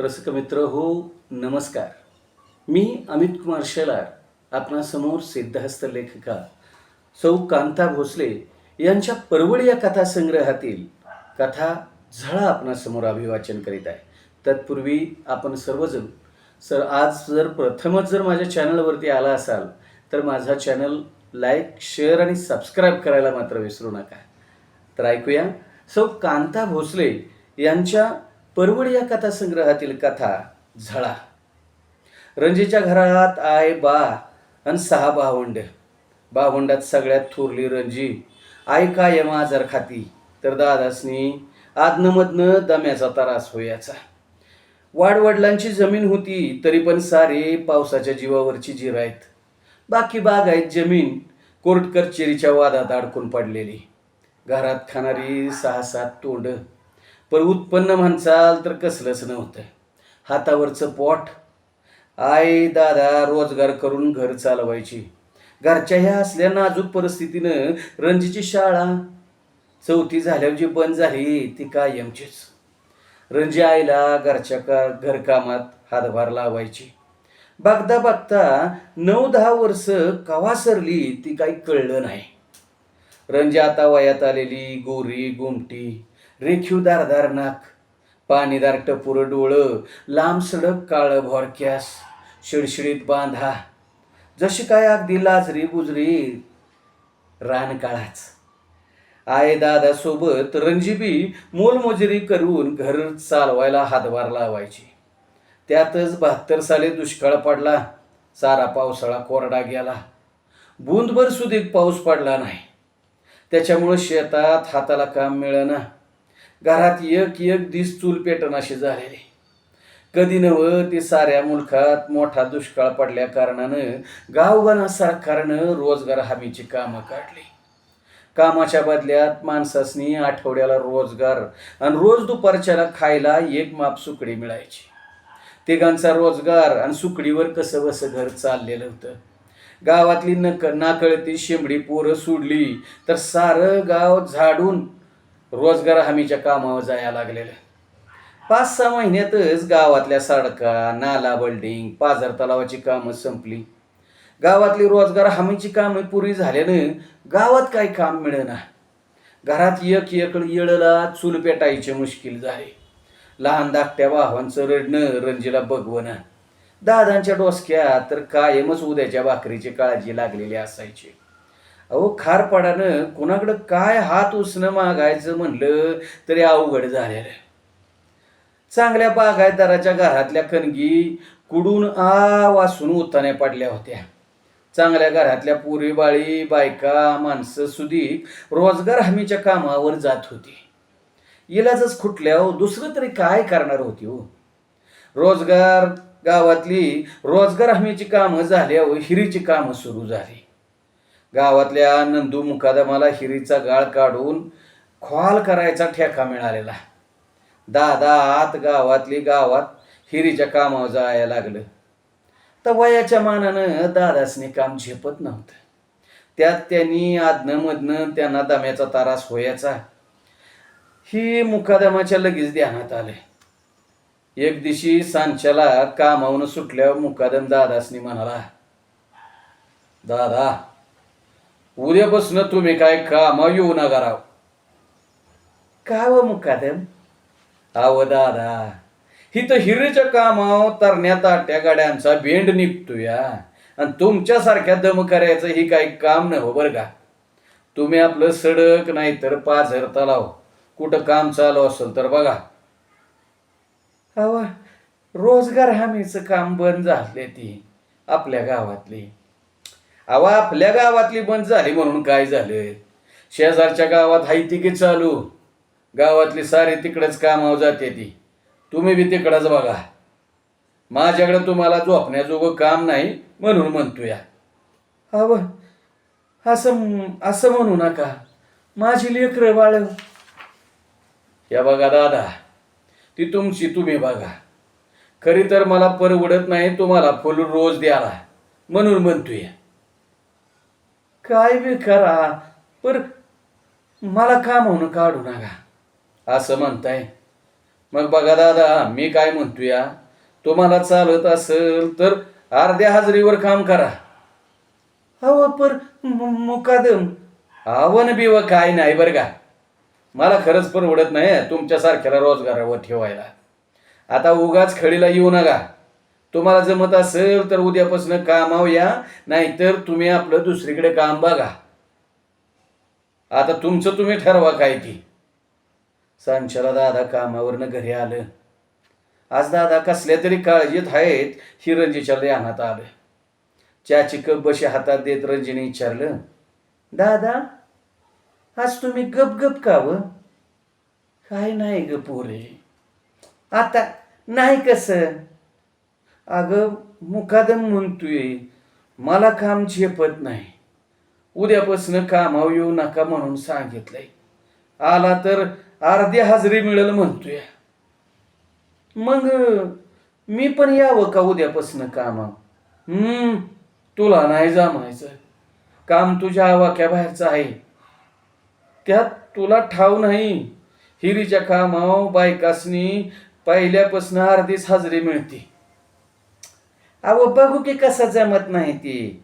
रसिक मित्र हो नमस्कार. मी अमित कुमार शेलार आपणासमोर सिद्धहस्त लेखिका सौ कांता भोसले यांच्या परवड या कथासंग्रहातील कथा झळा आपणासमोर अभिवाचन करीत आहे. तत्पूर्वी आपण सर्वजण सर आज जर प्रथमच जर माझ्या चॅनलवरती आला असाल तर माझा चॅनल लाईक शेअर आणि सबस्क्राईब करायला मात्र विसरू नका. तर ऐकूया सौ कांता भोसले यांच्या परवड या कथासंग्रहातील कथा झळा. रंजीच्या घरात आय बा आणि सहा भावंड. भावंडात सगळ्यात थोरली रंजी. आई कायम आजार खाती. तर दादासनी आदनमधनं दम्याचा त्रास होयाचा. वाडवडिलांची जमीन होती तरी पण सारे पावसाच्या जीवावरची जिरायत बाकी बाग आहेत जमीन कोर्ट कचेरीच्या वादात अडकून पडलेली. घरात खाणारी सहा सात तोंड. पण उत्पन्न म्हणचाल तर कसलंच नव्हतं. हातावरचं पोट. आई दादा रोजगार करून घर चालवायची. घरच्या ह्या असल्या नाजूक परिस्थितीनं रणजीची शाळा चौथी झाल्यावर जी बंद झाली ती कायमचीच. रणजी आईला घरच्या का घरकामात हातभार लावायची. बघता बघता नऊ दहा वर्ष कवा सरली ती काही कळलं नाही. रणजी आता वयात आलेली गोरी गुमटी. रेखीव दारदार नाक पाणीदार टपुर डोळं लांब सडक काळं भोरक्यास शिडशिडीत बांधा जशी काय अगदी लाजरी बुजरी रानकाळाच आय दादा सोबत रणजीबी मोलमजुरी करून घर चालवायला हातभार लावायची. त्यातच बहात्तर साली दुष्काळ पडला सारा पावसाळा कोरडा गेला. बूंदभर सुधीक पाऊस पडला नाही. त्याच्यामुळं शेतात हाताला काम मिळेना. घरात एक एक दिस चूल पेटनाशी झालेले. कधी नवं ते साऱ्या मुलखात मोठा दुष्काळ पडल्या कारणानं गावगणा सरकारनं रोजगार हमीची कामं काढली. कामाच्या बदल्यात माणसासनी आठवड्याला रोजगार आणि रोज दुपारच्याला खायला एक माप सुकडी मिळायची. तिघांचा रोजगार आणि सुकडीवर कसं बसं घर चाललेलं होतं. गावातली नक नाकळती शेंबडी पोरं सोडली तर सारं गाव झाडून रोजगार हमीच्या कामावर जायला लागलेलं. पाच सहा महिन्यातच गावातल्या सडका नाला बल्डिंग पाझर तलावाची कामं संपली. गावातली रोजगार हमीची कामं पुरी झाल्यानं गावात काही काम मिळेना. घरात एक एक येळला चूल पेटायचे मुश्किल झाले. लहान धाकट्या वाहवांचं रडणं रंजीला बघवणं. दादांच्या डोसक्यात तर कायमच उद्याच्या भाकरीची काळजी लागलेली असायची. अहो खारपाडानं कुणाकडं काय हात उसणं मागायचं म्हणलं तरी अवघड झालेलं. चांगल्या बागायतदाराच्या घरातल्या कणगी कुडून आ वासून उताने पडल्या होत्या. चांगल्या घरातल्या पुरी बाळी बायका माणसं सुधी रोजगार हमीच्या कामावर जात होती. इलाजच खुटल्यावर दुसरं तरी काय करणार होती हो? रोजगार गावातली रोजगार हमीची कामं झाल्यावर हिरीची कामं सुरू झाली. गावातल्या नंदू मुकादमाला हिरीचा गाळ काढून ख्वाल करायचा ठेका मिळालेला. दादा आत गावातली गावात हिरीच्या कामावर जायला लागलं. तर वयाच्या मानानं दादासने काम झेपत नव्हतं. त्यात त्यांनी आदनं मधनं त्यांना दम्याचा तारास होयाचा. ही मुकादमाच्या लगेच ध्यानात आले. एक दिवशी सांच्याला कामावून सुटल्यावर मुकादम दादासनी म्हणाला दादा उद्यापासून तुम्ही काय कामा येऊ नका राव. का व मुकादम? अव दादा ही तर हिरेच्या कामावर तरण्यात आट्या गाड्यांचा बेंड निघतो या आणि तुमच्यासारख्या दम करायचं ही काही काम नव्ह बरं का. तुम्ही आपलं सडक नाही तर पाझर तलाव. कुठं काम चालू असेल तर बघा. अव रोजगार हमीचं काम बंद झाले ती आपल्या गावातली. अवा आपल्या गावातली बंद झाली म्हणून काय झालं शेजारच्या गावात हाय तिकीट चालू. गावातली सारी तिकडंच कामावर जाते ती. तुम्ही बी तिकडंच बघा. माझ्याकडं तुम्हाला झोपण्याजोगं काम नाही म्हणून म्हणतो या अव असं असं म्हणू नका. माझी लेकरं बाळ. या बघा दादा ती तुमची तुम्ही बघा. खरी तर मला परवडत नाही तुम्हाला फुल रोज द्याला म्हणून म्हणतोया. काय बी करा पर मला का म्हणून काढू नका. असं म्हणताय. मग बघा दादा मी काय म्हणतोय तुम्हाला चालत असेल तर अर्ध्या हजरीवर काम करा. अहो पर मुकादम. आवन बिव काय नाही बरं का. मला खरंच परवडत नाही तुमच्यासारख्याला रोजगारावर ठेवायला. आता उगाच खडीला येऊ नका. तुम्हाला जमत असेल तर उद्यापासून कामाव या नाहीतर तुम्ही आपलं दुसरीकडे काम बघा. आता तुमचं तुम्ही ठरवा काय ती. सांच्याला दादा कामावरनं घरी आलं. आज दादा कसल्या तरी काळजीत आहेत ही रंजीच्या ध्यानात आलं. चहाची कप बशी हातात देत रंजीने विचारलं दादा आज तुम्ही गप गप का व? काय नाही ग पोरे. आता नाही कसं? अगं मुकादम म्हणतोय. मला काम झेपत नाही. उद्यापासून कामावर येऊ नका म्हणून सांगितलंय. आला तर अर्धी हाजरी मिळेल म्हणतोय. मग मी पण यावं का उद्यापासून कामा हम्म तुला नाही जमायचं. काम तुझ्या आवाक्या बाहेरचं आहे. त्यात तुला ठाव नाही. हिरीच्या कामाव बायकासनी पहिल्यापासून अर्धीच हाजरी मिळते. अहो बघू की कसा जमत नाही ती.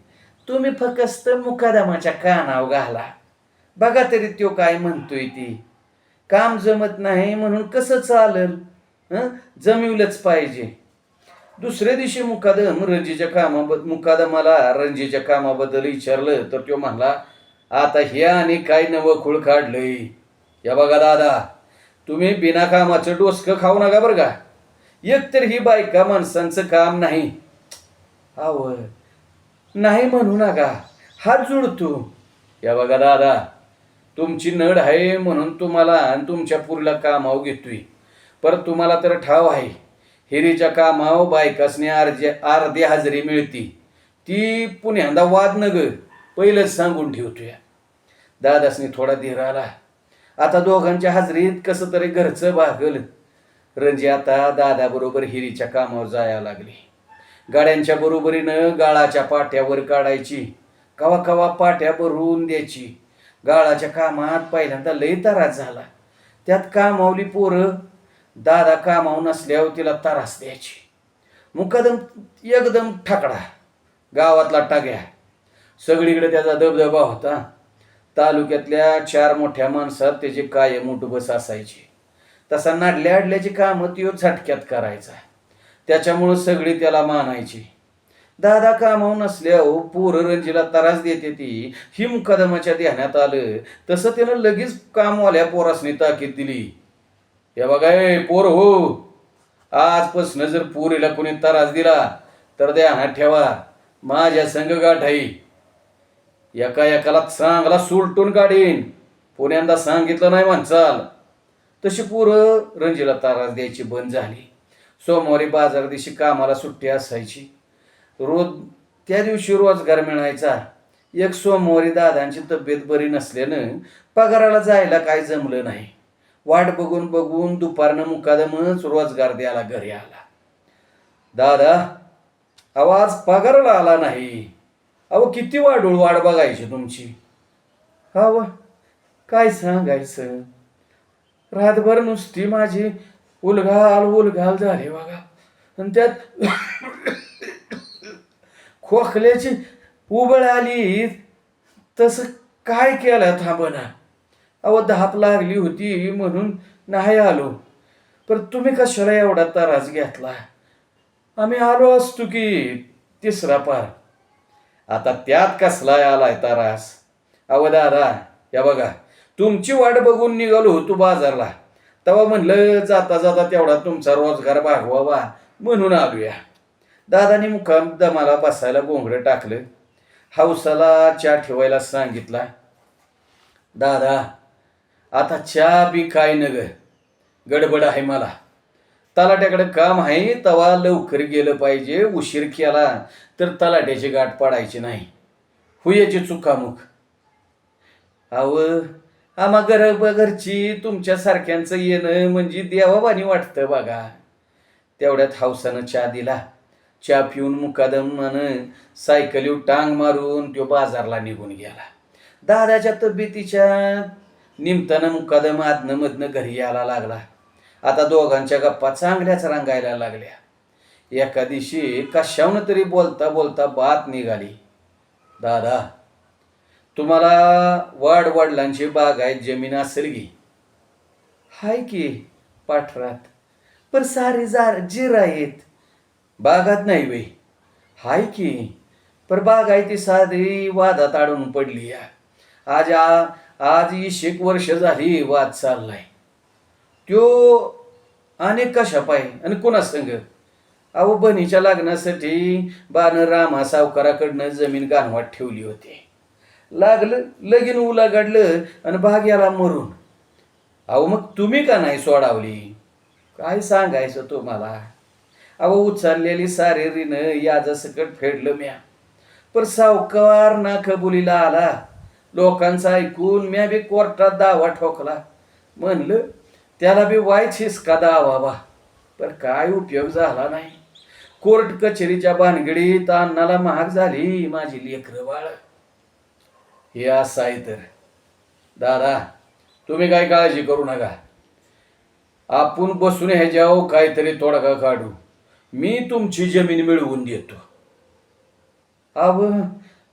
तुम्ही फकस्त मुकादमाच्या कानाव घाला. बघा तरी त्यो काय म्हणतोय ती. काम जमत नाही म्हणून कसं चालल? जमिवलंच पाहिजे. दुसऱ्या दिवशी मुकादम रंजीच्या कामाबद्दल मुकादमाला रंजीच्या कामाबद्दल विचारलं तर तो म्हणला आता हे आणि काय नवं खूळ काढलंय. या बघा दादा तुम्ही बिना कामाचं डोसकं खाऊ नका बरं का. एकतर ही बायका माणसांचं काम नाही आव नाही म्हणू नका. हात जुळतो या बघा दादा तुमची नड आहे म्हणून तुम्हाला आणि तुमच्या पुरीला कामाव घेतोय. पर तुम्हाला तर ठाव आहे. हिरीच्या कामाव बायकासने अर्जे अर्धी हजेरी मिळती. ती पुण्यांदा वाद न ग पहिलंच सांगून ठेवतोय. दादासनी थोडा धीर आला. आता दोघांच्या हाजरीत कसं तरी घरचं भागल रंजी आता दादाबरोबर हिरीच्या कामावर जायला लागली. गाड्यांच्या बरोबरीनं गाळाच्या पाट्यावर काढायची. कवा कवा पाट्या भरून द्यायची. गाळाच्या कामात पहिल्यांदा लय त्रास झाला. त्यात कामावली पोरं दादा कामाव नसल्यावर तिला त्रास द्यायची. मुकादम एकदम ठाकडा. गावातला टाग्या. सगळीकडे त्याचा दबदबा होता. तालुक्यातल्या चार मोठ्या माणसात त्याचे कायम बस असायची. तसा नाडल्या अडल्याची कामं तो झटक्यात करायचा. त्याच्यामुळं सगळी त्याला मानायची. दादा कामाव नसल्यावर पोर रंजीला त्रास देते ती. ही मुकदमाच्या ध्यानात आलं. तसं त्यानं लगेच कामवाल्या पोरासनी ताकीद दिली. हे बघा पोर हो. आजपासून जर पोरीला कोणी त्रास दिला तर ध्यानात ठेवा. माझ्या संघ गाठाई. एका एकाला चांगला सुलटून काढीन. पुण्यांदा सांगितलं नाही म्हणचाल. तशी पोरं रंजीला त्रास द्यायची बंद झाली. सोमवारी बाजार दिवशी कामाला सुट्टी असायची. रोज त्या दिवशी रोजगार मिळायचा. एक सोमवारी दादांची तब्येत बरी नसल्यानं पगाराला जायला काय जमलं नाही. वाट बघून बघून दुपारनं मुकादमच रोजगार द्यायला घरी आला. दादा आवाज पगाराला आला नाही. अहो किती वाढूळ वाट बघायची तुमची. अव काय सांगायचं? रातभर नुसती माझी उलघाल उलघाल झाली बघा. आणि त्यात खोकल्याची उबळ आली. तसं काय केलं थांबना अहो धाप लागली होती म्हणून नाही आलो. पण तुम्ही कशाला एवढा तारास घेतला? आम्ही आलो असतो की तिसरा पार. आता त्यात कसला आलाय तारास? अहो दादा या बघा. तुमची वाट बघून निघालो होतो बाजारला. तेव्हा म्हणलं जाता जाता तेवढा तुमचा रोजगार भागवावा म्हणून आलूया. दादानी मुखाम दमाला बसायला गोंगडं टाकलं. हौसाला चहा ठेवायला सांगितला दादा आता चहा बी काय न गडबड आहे मला. तलाट्याकडे काम आहे तवा लवकर गेलं पाहिजे उशीर केला तर तलाट्याची गाठ पाडायची नाही. हुयाची चुकामुख अव आम्हा घर घरची तुमच्या सारख्यांचं येणं म्हणजे देवाबानी वाटतं बघा. तेवढ्यात हौसानं चहा दिला. चहा पिऊन मुकादमानं सायकलीवर टांग मारून तो बाजारला निघून गेला. दादाच्या तब्येतीच्या निमतानं मुकादम आदनमधनं घरी यायला लागला. आता दोघांच्या गप्पा चांगल्याच रंगायला लागल्या. एका दिवशी कशावनं तरी बोलता बोलता बात निघाली. दादा तुम्हाला वाड वडिलांची बागायत जमीन असेल की? हाय की पाठरात. पण सारी जार जिर आहेत. बागात नाही बाई. हाय की. पर बाग आहे ती साधी वादात अडून पडली या. आज आ आज एक वर्ष झाली वाद चाललाय. त्यो अनेक कशा पाय? आणि कोणा संग? अहो बनीच्या लग्नासाठी बानं रामा सावकाराकडनं जमीन गानवाट ठेवली होती. लागलं लगीन उलागडलं आणि भाग याला मरून. अहो मग तुम्ही का नाही सोडावली? काय सांगायचं तुम्हाला? अहो उचललेली सारे ऋण याजसकट फेडलं म्या. पर सावकार ना कबुलीला आला. लोकांचं ऐकून म्या बी कोर्टात दावा ठोकला. म्हणलं त्याला बी वाईट हिसका दावा बा पण काय उपयोग झाला नाही. कोर्ट कचेरीच्या भानगडीत अन्नाला महाग झाली माझी लेकरं बाळ. हे असं आहे तर. दादा तुम्ही काय काळजी करू नका. आपण बसून ह्याच्यावर काहीतरी तोडगा काढू. मी तुमची जमीन मिळवून देतो. अव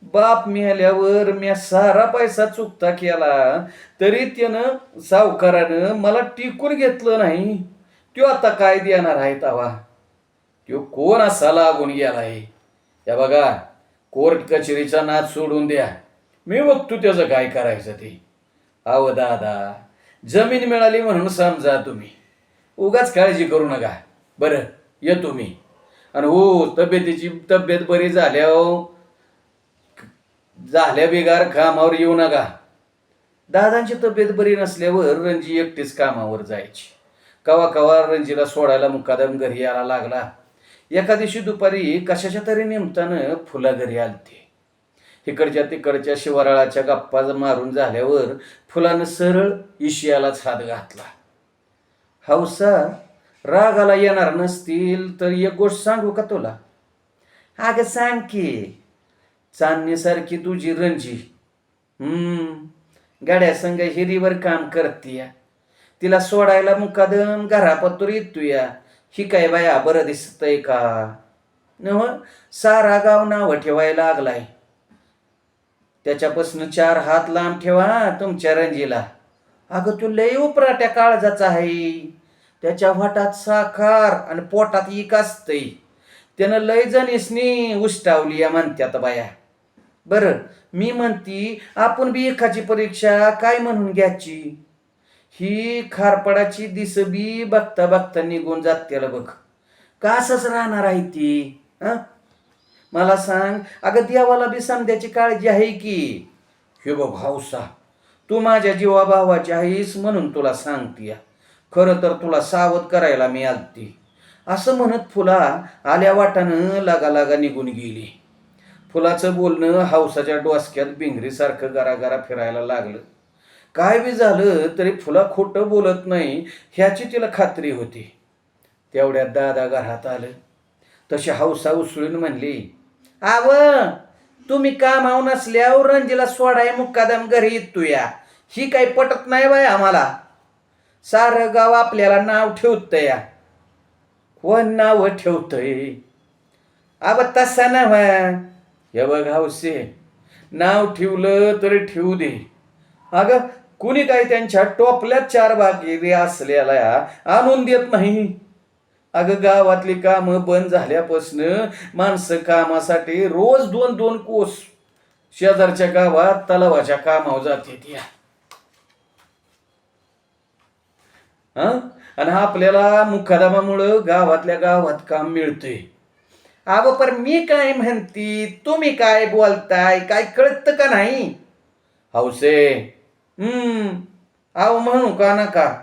बाप मिळाल्यावर मी सारा पैसा चुकता केला. तरी त्यानं सावकारानं मला टिकून घेतलं नाही. त्यो आता काय देणार आहे तवा त्यो कोण असा लागून गेला आहे या बघा कोर्ट कचेरीचा नाद सोडून द्या. मी बघतो त्याचं काय करायचं ते. अहो दादा जमीन मिळाली म्हणून समजा तुम्ही. उगाच काळजी करू नका. बरं येतो मी. आणि हो तब्येतीची तब्येत बरी झाल्या हो. झाल्या बिगार कामावर येऊ नका. दादांची तब्येत बरी नसल्यावर रणजी एकटीच कामावर जायची. कवा कवा रणजीला सोडायला मुकादम घरी यायला लागला. एका दिवशी दुपारी कशाच्या तरी निमतानं फुला घरी आलती. इकडच्या तिकडच्या शिवाराळाच्या गप्पा मारून झाल्यावर फुलानं सरळ इशियालाच हात घातला. हौसा रागाला येणार नसतील तर एक गोष्ट सांगू का तुला? अगं सांग की. चांदणीसारखी तुझी रंजी. हम्म गाड्या संग हिरीवर काम करतीया. तिला सोडायला मुकादम घरापत्तूर येतोया. ही काय बाया बरं दिसतंय का? नव सारा गाव नावं ठेवायला लागलाय. त्याच्यापासून चार हात लांब ठेवा तुमच्या रंजीला. अगं तू लय उपराट्या काळजाचा आहे. त्याच्या वाटात साखर आणि पोटात इक असतंय. त्यानं लय जणीसनी उष्टावली या म्हणत्यात बाया. बरं मी म्हणती आपण बी एकाची परीक्षा काय म्हणून घ्यायची? ही खारपडाची दिस बी बघता बघता निघून जात त्याला बघ. का असंच राहणार आहे ती हां मला सांग अगं देवाला बी समद्याची काळजी आहे की? हे बघ हौसा तू माझ्या जीवा भावाची आहेस म्हणून तुला सांगतीया. खरं तर तुला सावध करायला मी आलती. असं म्हणत फुला आल्या वाटानं लागा लागा निघून गेली. फुलाचं बोलणं हौसाच्या डोसक्यात भिंगरीसारखं गरागरा फिरायला लागलं. काय बी झालं तरी फुला खोटं बोलत नाही ह्याची तिला खात्री होती. तेवढ्यात दादा घरात आलं. तशी हौसा उसळून म्हणली आव तुम्ही कामावून नसल्यावर रणजीला सोडाय मुक्कादम घरी येतो या ही काही पटत नाही बाय आम्हाला. सारं गाव आपल्याला नाव ठेवत या कोण नाव ठेवतय? आव तसा नव्हा. हे बघ हौसे नाव ठेवलं तरी ठेवू दे. अगं कुणी काही त्यांच्या टोपल्यात चार बागी असलेला आणून देत नाही? अगं गावातली कामं बंद झाल्यापासनं माणसं कामासाठी रोज दोन दोन कोस शेजारच्या गावात तलावाच्या कामावर जाते त्या. आणि आपल्याला मुखादामामुळं गावातल्या गावात काम मिळतंय. अगं पर मी काय म्हणती? तुम्ही काय बोलताय? काय कळतं का नाही? हौसे हम्म. आव म्हणू का नका?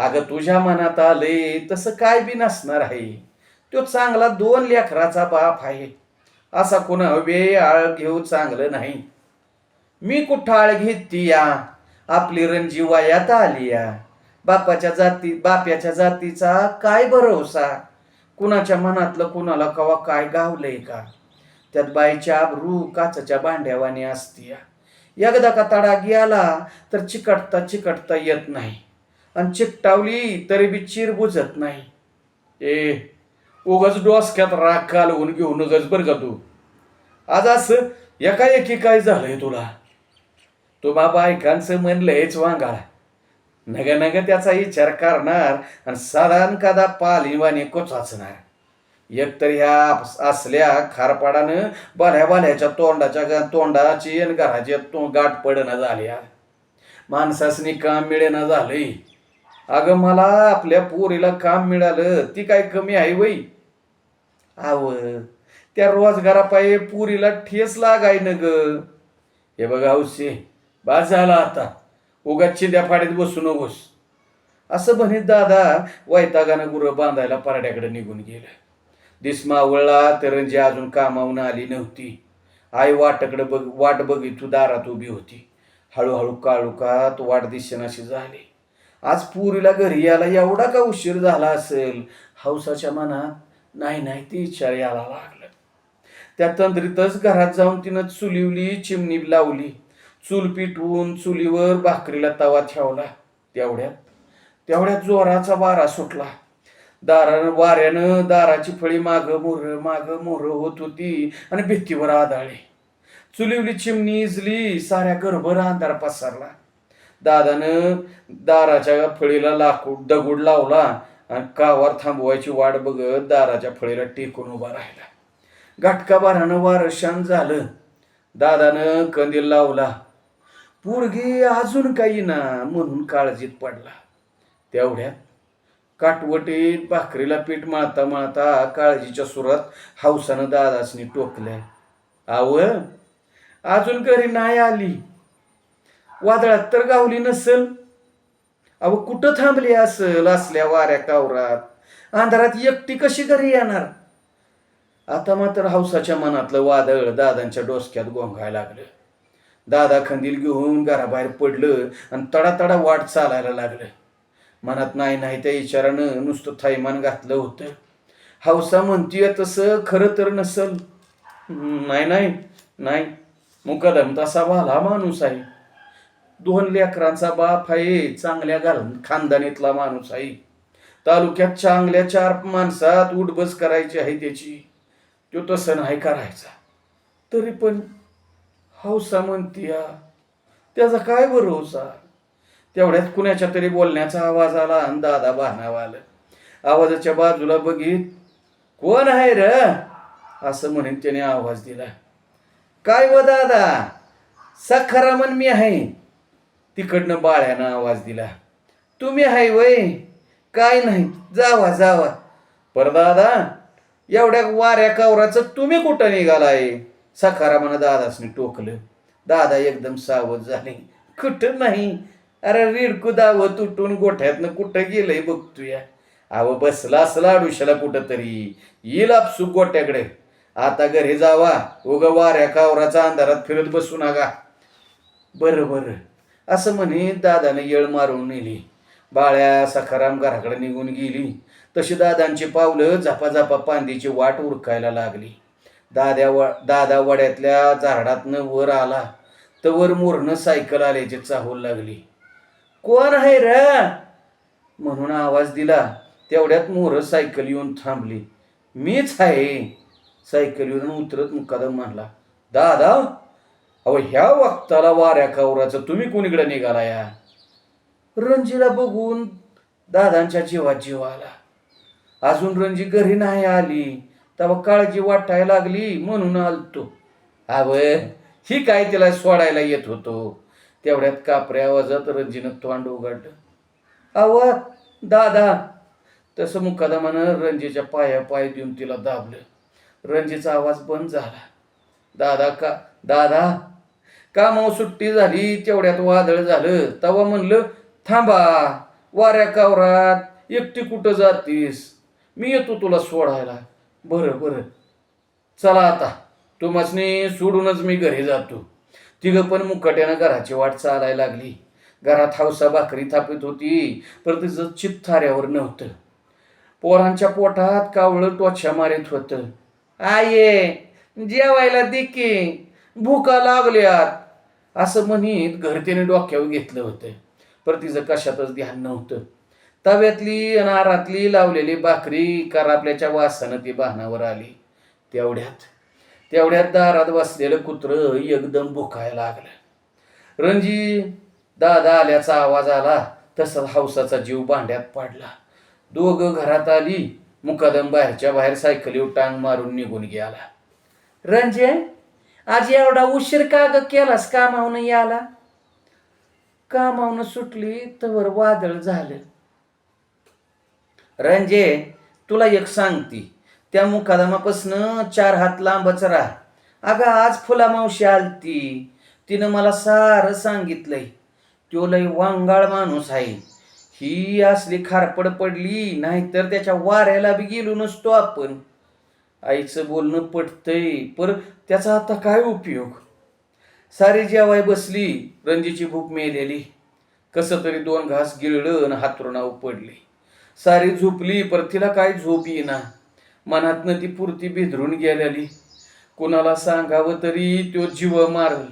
अगं तुझ्या मनात आले तसं काय बी नसणार आहे. तो चांगला दोन लेकराचा बाप आहे. असा कोणा वे आळ घेऊ चांगलं नाही. मी कुठं आळ घेतली या? आपली रणजी वयात आली या. बापाच्या जाती बाप्याच्या जातीचा काय भरोसा? कुणाच्या मनातलं कुणाला कवा काय गावलंय का? त्यात बाईच्या आबरू काचाच्या भांड्यावानी असती एकदा का तडा गेला तर चिकटता चिकटता येत नाही. आणि चिकटावली तरी बी चिर बुजत नाही. ए उगाच डोसक्यात राग कालवून घेऊ नगच बरं का तू? आज असं एका एकी काय झालंय तुला? तुम्हा बायकांचं मन लयच वांगाळ. नग नग त्याचा विचार करणार आणि साधारण कदा पालिवाने कोचाचणार. एकतर ह्या असल्या खारपाडानं बाल्या बाल्याच्या तोंडाच्या तोंडाची आणि घराची तो गाठ पडणं झाल्या माणसासनी काम मिळेना झालंय. अगं मला आपल्या पोरीला काम मिळालं. ती काय कमी आहे वई आव त्या रोजगारापायी पुरीला ठेस लागाय न ग. हे बघा हौसे बा झाला आता. उगाच चिंध्या फाडीत बसू नकोस. असं म्हणत दादा वैतागानं गुरं बांधायला पराड्याकडे निघून गेलं. दिस मावळला तरंजी अजून कामावून आली नव्हती. आई वाटकडे बघ वाट बघित तू दारात उभी होती. हळूहळू काळुकात वाट दिसेनाशी झाली. आज पुरीला घरी यायला एवढा का उशीर झाला असेल? हौसाच्या मनात नाही नाही ती विचार यायला लागलं. त्या तंद्रीतच घरात जाऊन तिनं चुलिवली चिमणी लावली. चूल पिटवून चुलीवर भाकरीला तवा ठेवला. तेवढ्यात तेवढ्यात जोराचा वारा सुटला. दारानं वाऱ्यानं दाराची फळी माग मोर माग मोर होत होती आणि भित्तीवर आदळली. चुलिवली चिमणी इजली साऱ्या घरभर अंधार पसरला. दादानं दाराच्या फळीला लाकूड दगड लावला आणि कावर थांबवायची वाट बघत दाराच्या फळीला टेकून उभा राहिला. घाटका बारानं वारशान झालं. दादानं कंदील लावला. पोरगी अजून काही ना म्हणून काळजीत पडला. तेवढ्यात काटवटीत भाकरीला पीठ माळता माळता काळजीच्या सुरात हौसानं दादासनी टोकल्या आव अजून घरी नाही आली. वादळात तर गावली नसल. अहो कुठं थांबली असल असल्या वाऱ्या कावरात अंधारात एकटी कशी घरी येणार? आता मात्र हौसाच्या मनातलं वादळ दादांच्या डोसक्यात गोंगायला लागलं. दादा खंदील घेऊन घराबाहेर पडलं आणि तडातडा वाट चालायला लागलं. मनात नाही नाही त्या विचारानं नुसतं थैमान घातलं होतं. हौसा म्हणतीय तसं खरं तर नसल. नाही नाही नाही. मुकदम तसा भाला माणूस आहे. दोन लेकरांचा बाप आहे चांगल्या घाल खानदानीतला माणूस आहे. तालुक्यात चांगल्या चार माणसात उठबस करायची आहे त्याची. तो तसं नाही करायचा. तरी पण हौसा म्हणतीया त्याचा काय भरोसा? तेवढ्यात कुणाच्या तरी बोलण्याचा आवाज आला आणि दादा बाणावा आलं. आवाजाच्या बाजूला बघित कोण आहे र? असं म्हणून त्याने आवाज दिला. काय व दादा? सखारामन मी आहे. तिकडनं बाळ्यानं आवाज दिला तुम्ही आहे वय काय नाही जावा जावा. पर दादा एवढ्या वाऱ्या कावराचं तुम्ही कुठं निघालाय? सखारामानं दादासनी टोकलं. दादा एकदम सावध झाले. कुठं नाही? अरे रिडकू दाव तुटून गोठ्यातनं कुठं गेलंय बघतूया अहो बसला असला आडुशाला कुठं तरी येईल आपसू गोट्याकडे. आता घरी जावा. उग वाऱ्या कावराचा अंधारात फिरत बसू नका. बरं बरं. असं म्हणे दादाने येळ मारून नेली. बाळ्या सखाराम घराकडे निघून गेली. तशी दादांची पावलं झापा पांदीची वाट उरकायला लागली. दाद्या वा दादा वड्यातल्या झाडातनं वर आला. तर वर मोरनं सायकल आल्याची चाहूल लागली. कोण आहे र? म्हणून आवाज दिला. तेवढ्यात मोर सायकल येऊन थांबली. मीच आहे. सायकल येऊन उतरत मुकादम म्हणला दादा अहो ह्या वक्ताला वाऱ्या कावराचं तुम्ही कोणीकडे निघाला या? रणजीला बघून दादांच्या जीवात जीव आला. अजून रणजी घरी नाही आली तेव्हा काळजी वाटायला लागली म्हणून आलतो. अव ही काय तिला सोडायला येत होतो? तेवढ्यात कापऱ्या आवाजात रणजीनं तोंड उघडलं. आव दादा तसं मुकादमानं रणजीच्या पाया पाय देऊन तिला दाबलं. रणजीचा आवाज बंद झाला. दादा का दादा कामावर सुट्टी झाली तेवढ्यात वादळ झालं. तवा म्हणलं थांबा वाऱ्या कावरात एकटी कुठं जातीस? मी येतो तुला सोडायला. बरं बरं. चला आता. तुमासनी सोडूनच मी घरी जातो. तिघं पण मुकाट्यानं घराची वाट चालायला लागली. घरात हौसा भाकरी थापित होती पर तिचं चित्त थाऱ्यावर नव्हतं. पोरांच्या पोटात कावळं टोच्या मारित होतं. आये जेवायला दे की. भुका लागल्यात. असं म्हणीत घरतेने डोक्यावर घेतलं होतं. पर तिचं कशातच ध्यान नव्हतं. तव्यातली अनारातली लावलेली भाकरी करापल्याच्या वासानं ती बाणावर आली. तेवढ्यात तेवढ्यात दारात बसलेलं कुत्रं एकदम भुकायला लागलं. रणजी दादा आल्याचा आवाज आला. तसा हौसाचा जीव भांड्यात पडला. दोघं घरात आली. मुकादम बाहेरच्या बाहेर सायकलीवर टांग मारून निघून गेला. रणजे आज एवढा उशीर का ग केलास? कामावनं याला कामावनं सुटली तर वादळ झालं. रणजे तुला एक सांगती. त्या मुकादमापासनं चार हात लांबच राह. अगं आज फुला मावशी आलती. तिनं मला सारं सांगितलंय. तो लय वांगाळ माणूस आहे. ही असली खारपड पडली नाहीतर त्याच्या वाऱ्याला बी गेलो नसतो आपण. आईचं बोलणं पटतंय. पर त्याचा आता काय उपयोग? सारी जेवाय बसली रंजीची भूक मेलेली. कसं तरी दोन घास गिळलं आणि हातरुणावर पडली. सारी झोपली पर तिला काय झोप येईना? मनातनं ती पुरती बिधरून गेलेली. कुणाला सांगावं तरी तो जीव मारल.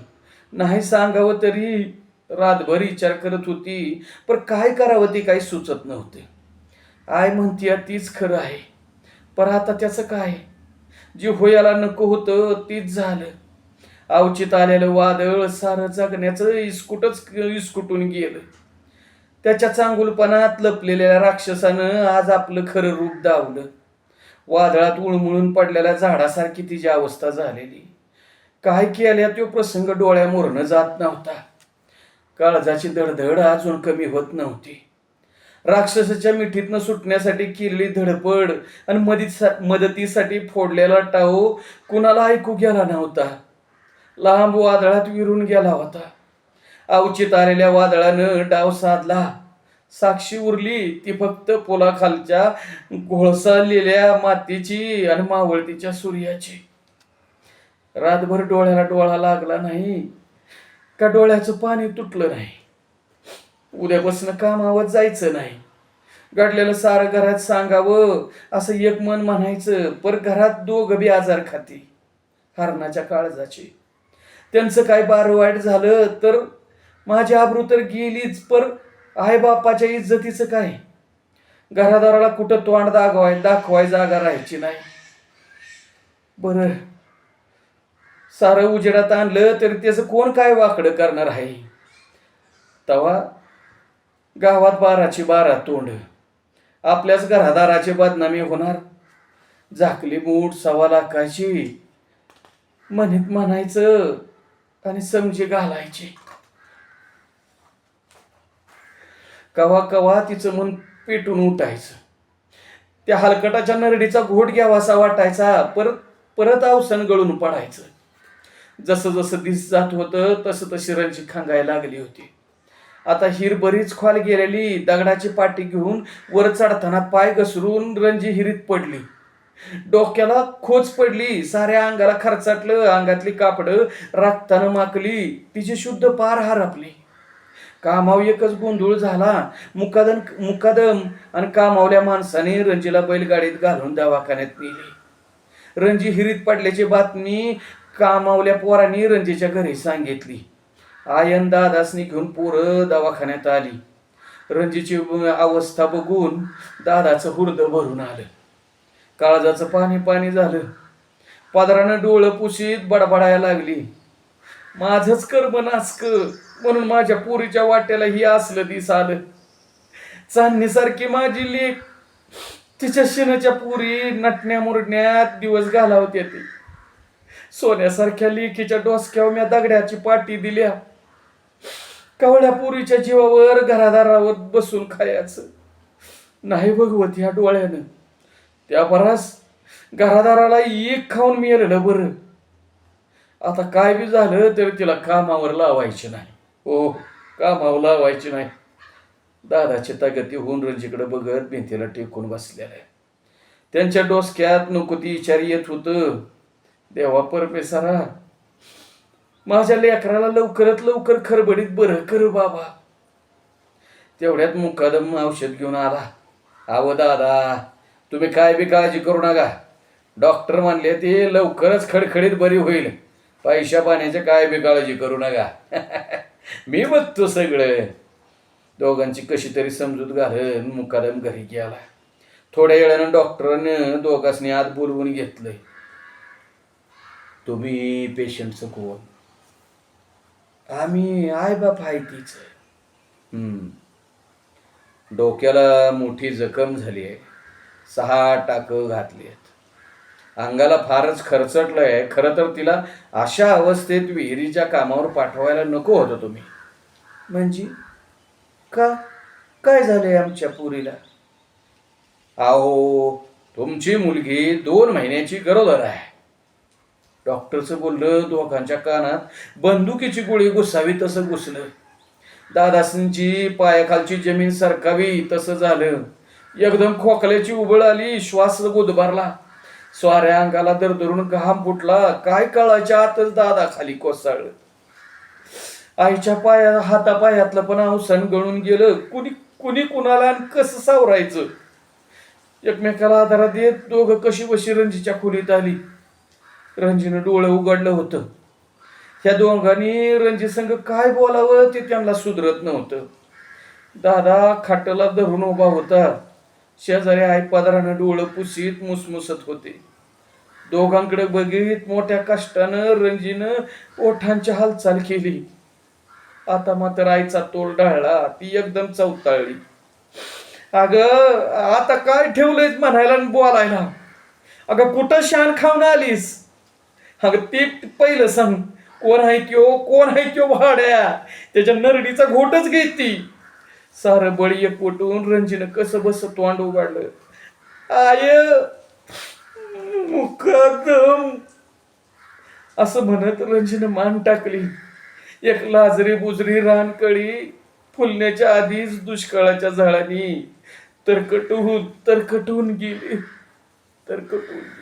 नाही सांगावं तरी रातभर विचार करत होती पण काय करावं ते काही सुचत नव्हते. आय म्हणती तीच खरं आहे. पर आता त्याचं काय? जे होयाला नको होतं तीच झालं. अवचित आलेलं वादळ सारं जगण्याचं इस्कुटच इस्कुटून गेलं. त्याच्या चांगुलपणात लपलेल्या राक्षसानं आज आपलं खरं रूप दावलं. वादळात उळमुळून पडलेल्या झाडासारखी तिची अवस्था झालेली. काय केल्या तो प्रसंग डोळ्यामोरनं जात नव्हता. काळजाची दडधड अजून कमी होत नव्हती. राक्षसाच्या मिठीतनं सुटण्यासाठी केलेली धडपड आणि मदत मदतीसाठी फोडलेला टाऊ कुणाला ऐकू गेला नव्हता. लांब वादळात विरून गेला होता. अवचित आलेल्या वादळानं डाव साधला. साक्षी उरली ती फक्त पोलाखालच्या घोळसालेल्या मातीची आणि मावळतीच्या सूर्याची. रातभर डोळ्याला डोळा लागला नाही. का डोळ्याचं पाणी तुटलं नाही? उद्यापासून कामावर जायचं नाही. घडलेलं सारं घरात सांगावं असं एक मन म्हणायचं पर घरात दोघं बी आजार खाती. हरणाच्या काळजाची. त्यांचं काय बार वाईट झालं तर माझी आबरू तर गेलीच पर आईबापाच्या इज्जतीचं काय? घरादाराला कुठं तोंड दाखवाय दाखवाय जागा राहायची नाही. बरं. सारं उजेडात आणलं तरी त्याचं कोण काय वाकडं करणार आहे? तवा गावात बाराची बारा तोंड. आपल्याच घरादाराची बदनामी होणार. झाकली मूठ सवा लाखाची. म्हणत म्हणायचं आणि समजी घालायचे. कवा कवा तिचं मन पेटून उठायचं. त्या हलकटाच्या नरडीचा घोट घ्यावासा वाटायचा. परत परत अवसन गळून पडायचं. जसं जसं दिस जात होतं तसं तशी रंजी खांगायला लागली होती. आता हिर बरीच खोल गेलेली दगडाची पाटी घेऊन वर चढताना पाय घसरून रंजी हिरीत पडली. डोक्याला खोच पडली. साऱ्या अंगाला खरचाटलं. अंगातली कापडं रक्तानं माकली. तिची शुद्ध पार हरपली. कामाव एकच गोंधळ झाला. मुकादम मुकादम आणि कामावल्या माणसाने रंजीला बैलगाडीत घालून दवाखान्यात नेली. रंजी हिरीत पडल्याची बातमी कामावल्या पोरांनी रंजीच्या घरी सांगितली. आयन दादासनी घेऊन पोरं दवाखान्यात आली. रंजीची अवस्था बघून दादाचं हुर्द भरून आलं. काळजाचं पाणी पाणी झालं. पादरानं डोळं पुशीत बडबडायला लागली. माझंच कर्म नासक म्हणून माझ्या पोरीच्या वाट्याला ही असलं दिस आलं. चांदणीसारखी माझी लेख तिच्या शेणाच्या पुरी नटण्या मुरण्यात दिवस घालावते ती सोन्यासारख्या लेखीच्या डोसक्यावर म्या दगड्याची पाटी दिल्या. कवळ्या पूर्वीच्या जीवावर घरादारावर बसून खायचं. नाही भगवत ह्या डोळ्यानं. त्या बराच घरादाराला एक खाऊन मिळालेलं बरं. आता काय बी झालं तरी तिला कामावर लावायचे नाही. हो कामावर लावायचे नाही. दादाची तागती होऊन रंजीकडे बघत भिंतीला टेकून बसलेलं. आहे त्यांच्या डोसक्यात नको ती विचार येत होतं. देवा परमेसरा माझ्या लेकराला लवकरात लवकर खरबडीत बरं कर बाबा. तेवढ्यात मुकादम औषध घेऊन आला. आव दादा तुम्ही काय बी काळजी करू नका. डॉक्टर म्हणले ते लवकरच खडखडीत बरी होईल. पैशा पाण्याची काय बी काळजी करू नका. मी बघतो सगळं. दोघांची कशी तरी समजूत घालून मुकादम घरी गेला. थोड्या वेळानं डॉक्टरनं दोघांनी आत बोलवून घेतलंय. तुम्ही पेशंटचं कोण? आम्ही आय बाप आहे तीच. डोक्याला मोठी जखम झाली आहे. सहा टाकं घातली आहेत. अंगाला फारच खरचटलं आहे खरं तर तिला अशा अवस्थेत विहिरीच्या कामावर पाठवायला नको होतं तुम्ही. म्हणजे? का? काय झालंय आमच्या पुरीला? अहो तुमची मुलगी दोन महिन्याची गरोदर आहे. डॉक्टरचं बोललं दोघांच्या कानात बंदुकीची गोळी घुसावी तसं घुसलं. दादासांची पायाखालची जमीन सरकावी तसं झालं. एकदम खोकल्याची उबळ आली श्वास गुदबारला. स्वाऱ्या अंगाला दरदरून घाम फुटला. काय कळायच्या आतच दादा खाली कोसळलं. आईच्या पाया हातापायातलं पण अवसान गळून गेलं. कुणी कुणी कुणाला आणि कसं सावरायचं? एकमेकाला आधारा देत दोघं कशी बशी रंजीच्या खोलीत आली? रणजीनं डोळं उघडलं होतं. ह्या दोघांनी रणजी संघ काय बोलावं ते त्यांना सुधरत नव्हतं. दादा खाटला धरून उभा होता. शेजारी आई पदरानं डोळं पुसीत मुसमुसत होते. दोघांकडे बघित मोठ्या कष्टानं रणजीनं ओठांची हालचाल केली. आता मात्र आईचा तोल ढाळला ती एकदम चौताळली. अग आता काय ठेवलंय म्हणायला आणि बोलायला? अगं कुठं शान खाऊन आलीस? अगं ते पहिलं सांग. कोण आहे त्यो? कोण आहे त्यो भाड्या? त्याच्या नरडीचा घोटच घेती सारं बळी एक पोटून रंजीनं कसं बस तोंड उघडलं. आय मुकादम. असं म्हणत रंजीनं मान टाकली. एक लाजरी बुजरी रानकळी फुलण्याच्या आधीच दुष्काळाच्या झाडांनी तरकटून तरकटून गेली. तरकटून